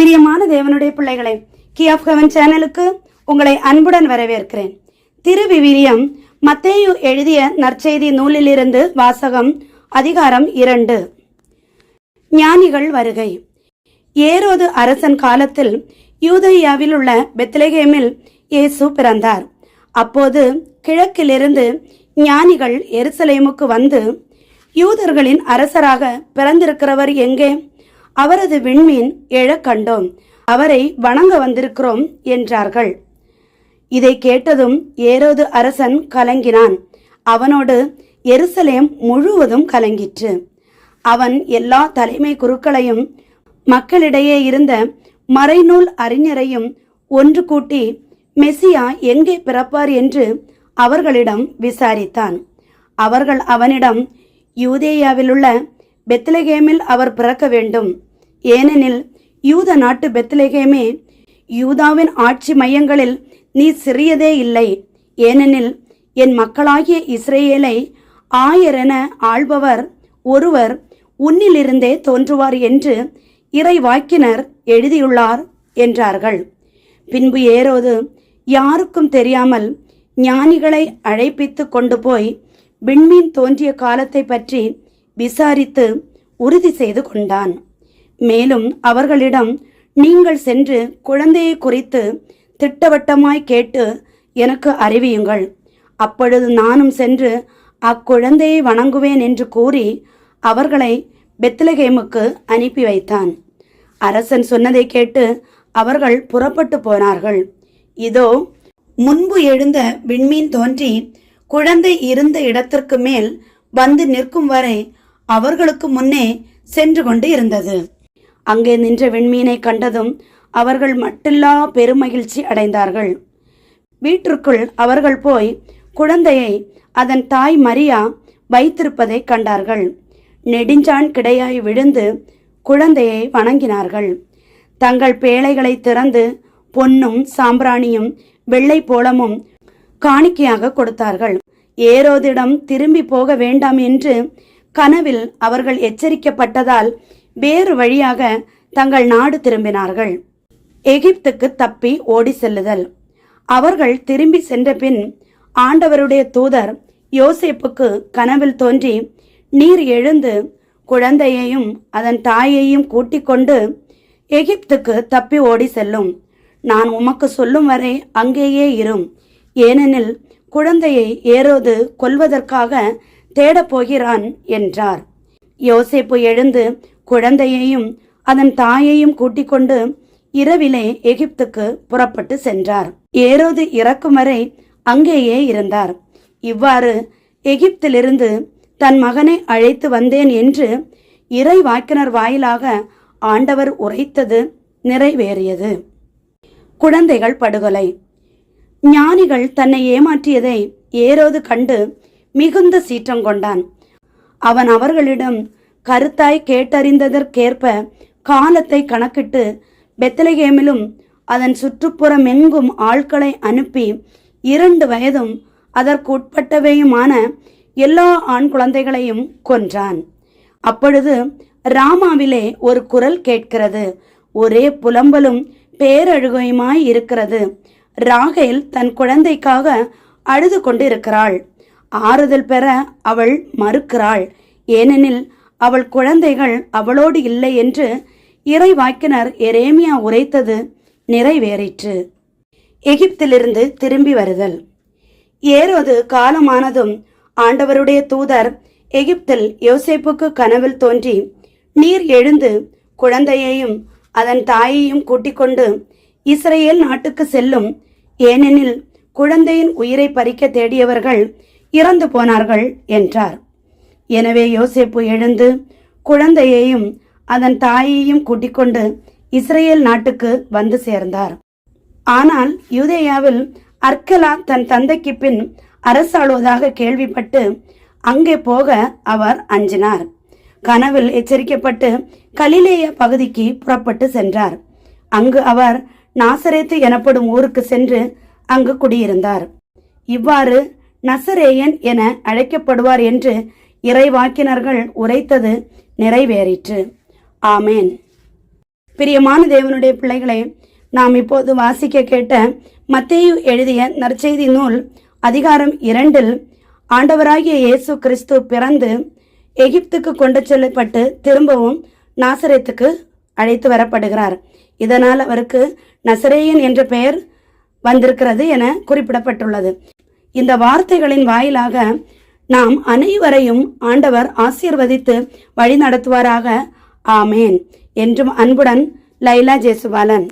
பிரியமான தேவனுடைய பிள்ளைகளே கி ஆஃப் ஹெவன் சேனலுக்கு உங்களை அன்புடன் வரவேற்கிறேன். திருவிவிலியம் மத்தேயு எழுதிய நற்செய்தி நூலிலிருந்து வாசகம் அதிகாரம் இரண்டு. ஞானிகள் வருகை. ஏரோது அரசன் காலத்தில் யூதையாவில் உள்ள பெத்லகேமில் இயேசு பிறந்தார். அப்போது கிழக்கிலிருந்து ஞானிகள் எருசலேமுக்கு வந்து யூதர்களின் அரசராக பிறந்திருக்கிறவர் எங்கே? அவரது விண்மீன் எழக் கண்டோம். அவரை வணங்க வந்திருக்கிறோம் என்றார்கள். இதை கேட்டதும் ஏரோது அரசன் கலங்கினான். அவனோடு எருசலேம் முழுவதும் கலங்கிற்று. அவன் எல்லா தலைமை குருக்களையும் மக்களிடையே இருந்த மறைநூல் அறிஞரையும் ஒன்று கூட்டி மெசியா எங்கே பிறப்பார்? என்று அவர்களிடம் விசாரித்தான். அவர்கள் அவனிடம் யூதேயாவிலுள்ள பெத்லகேமில் அவர் பிறக்க வேண்டும். ஏனெனில் யூத நாட்டு பெத்லகேமே யூதாவின் ஆட்சி மையங்களில் நீ சிறியதே இல்லை. ஏனெனில் என் மக்களாகிய இஸ்ரேலை ஆயரென ஆள்பவர் ஒருவர் உன்னிலிருந்தே தோன்றுவார் என்று இறைவாக்கினர் எழுதியுள்ளார் என்றார்கள். பின்பு ஏரோது யாருக்கும் தெரியாமல் ஞானிகளை அழைப்பித்து கொண்டு போய் விண்மீன் தோன்றிய காலத்தை பற்றி விசாரித்து உறுதி செய்து கொண்டான். மேலும் அவர்களிடம் நீங்கள் சென்று குழந்தையை குறித்து திட்டவட்டமாய் கேட்டு எனக்கு அறிவியுங்கள். அப்பொழுது நானும் சென்று அக்குழந்தையை வணங்குவேன் என்று கூறி அவர்களை பெத்லகேமுக்கு அனுப்பி வைத்தான். அரசன் சொன்னதை கேட்டு அவர்கள் புறப்பட்டு போனார்கள். இதோ முன்பு எழுந்த விண்மீன் தோன்றி குழந்தை இருந்த இடத்திற்கு மேல் வந்து நிற்கும் வரை அவர்களுக்கு முன்னே சென்று கொண்டு இருந்தது. அங்கே நின்ற விண்மீனை கண்டதும் அவர்கள் மட்டில்லா பெருமகிழ்ச்சி அடைந்தார்கள். வீட்டிற்குள் அவர்கள் போய் குழந்தையை அதன் தாய் மரியா வைத்திருப்பதை கண்டார்கள். நெடுஞ்சான் கிடையாய் விழுந்து குழந்தையை வணங்கினார்கள். தங்கள் பேழைகளை திறந்து பொன்னும் சாம்பிராணியும் வெள்ளை போலமும் காணிக்கையாக கொடுத்தார்கள். ஏரோதிடம் திரும்பி போக வேண்டாம் என்று கனவில் அவர்கள் எச்சரிக்கப்பட்டதால் வேறு வழியாக தங்கள் நாடு திரும்பினார்கள். எகிப்துக்கு தப்பி ஓடி செல்லுதல். அவர்கள் திரும்பி சென்ற பின் ஆண்டவருடைய தூதர் யோசேப்புக்கு கனவில் தோன்றி நீர் எழுந்து குழந்தையையும் அதன் தாயையும் கூட்டிக் கொண்டு எகிப்துக்கு தப்பி ஓடி செல்லும். நான் உமக்கு சொல்லும் வரை அங்கேயே இரும். ஏனெனில் குழந்தையை ஏறோது கொல்வதற்காக தேடப் போகிறான் என்றார். யோசேப்பு எழுந்து குழந்தையையும் அதன் தாயையும் கூட்டிக் கொண்டு இரவிலே எகிப்துக்கு புறப்பட்டு சென்றார். ஏரோது இறக்கும் வரை அங்கேயே இருந்தார். இவ்வாறு எகிப்திலிருந்து தன் மகனை அழைத்து வந்தேன் என்று இறை வாக்கினர் வாயிலாக ஆண்டவர் உரைத்தது நிறைவேறியது. குழந்தைகள் படுகொலை. ஞானிகள் தன்னை ஏமாற்றியதை ஏரோது கண்டு மிகுந்த சீற்றம் கொண்டான். அவன் அவர்களிடம் கருத்தாய் கேட்டறிந்ததற்கேற்ப காலத்தை கணக்கிட்டு பெத்தலகேமிலும் அதன் சுற்றுப்புறமெங்கும் ஆட்களை அனுப்பி இரண்டு வயதும் அதற்கு உட்பட்டவையுமான எல்லா ஆண் குழந்தைகளையும் கொன்றான். அப்பொழுது ராமாவிலே ஒரு குரல் கேட்கிறது. ஒரே புலம்பலும் பேரழுகையுமாய் இருக்கிறது. ராகேல் தன் குழந்தைக்காக அழுது கொண்டிருக்கிறாள். ஆறுதல் பெற அவள் மறுக்கிறாள். ஏனெனில் அவள் குழந்தைகள் அவளோடு இல்லை என்று இறைவாக்கினர் எரேமியா உரைத்தது நிறைவேறிற்று. எகிப்திலிருந்து திரும்பி வருதல். ஏரோது காலமானதும் ஆண்டவருடைய தூதர் எகிப்தில் யோசேப்புக்கு கனவில் தோன்றி நீர் எழுந்து குழந்தையையும் அதன் தாயையும் கூட்டிக் கொண்டு இஸ்ரேல் நாட்டுக்கு செல்லும். ஏனெனில் குழந்தையின் உயிரை பறிக்க தேடியவர்கள் இறந்து போனார்கள் என்றார். எனவே யோசேப்பு எழுந்து குழந்தையையும் அதன் தாயையும் கூட்டிக் கொண்டு இஸ்ரேல் நாட்டுக்கு வந்து சேர்ந்தார். ஆனால் யூதேயாவில் அர்க்கலா தன் தந்தைக்கு பின் அரசாளுவதாக கேள்விப்பட்டு அங்கே போக அவர் அஞ்சினார். கனவில் எச்சரிக்கப்பட்டு கலிலேய பகுதிக்கு புறப்பட்டு சென்றார். அங்கு அவர் நாசரேத்து எனப்படும் ஊருக்கு சென்று அங்கு குடியிருந்தார். இவ்வாறு நசரேயன் என அழைக்கப்படுவார் என்று இறைவாக்கினர்கள் உரைத்தது நிறைவேறிற்று. ஆமேன். பிரியமான தேவனுடைய பிள்ளைகளே நாம் இப்போது வாசிக்க கேட்ட மத்தேயு எழுதிய நற்செய்தி நூல் அதிகாரம் இரண்டில் ஆண்டவராகிய இயேசு கிறிஸ்து பிறந்து எகிப்துக்கு கொண்டு செல்லப்பட்டு திரும்பவும் நாசரேத்துக்கு அழைத்து வரப்படுகிறார். இதனால் அவருக்கு நசரேயன் என்ற பெயர் வந்திருக்கிறது என குறிப்பிடப்பட்டுள்ளது. இந்த வார்த்தைகளின் வாயிலாக நாம் அனைவரையும் ஆண்டவர் ஆசீர்வதித்து வழி நடத்துவாராக ஆமேன். என்றும் அன்புடன் லைலா ஜேசுபாலன்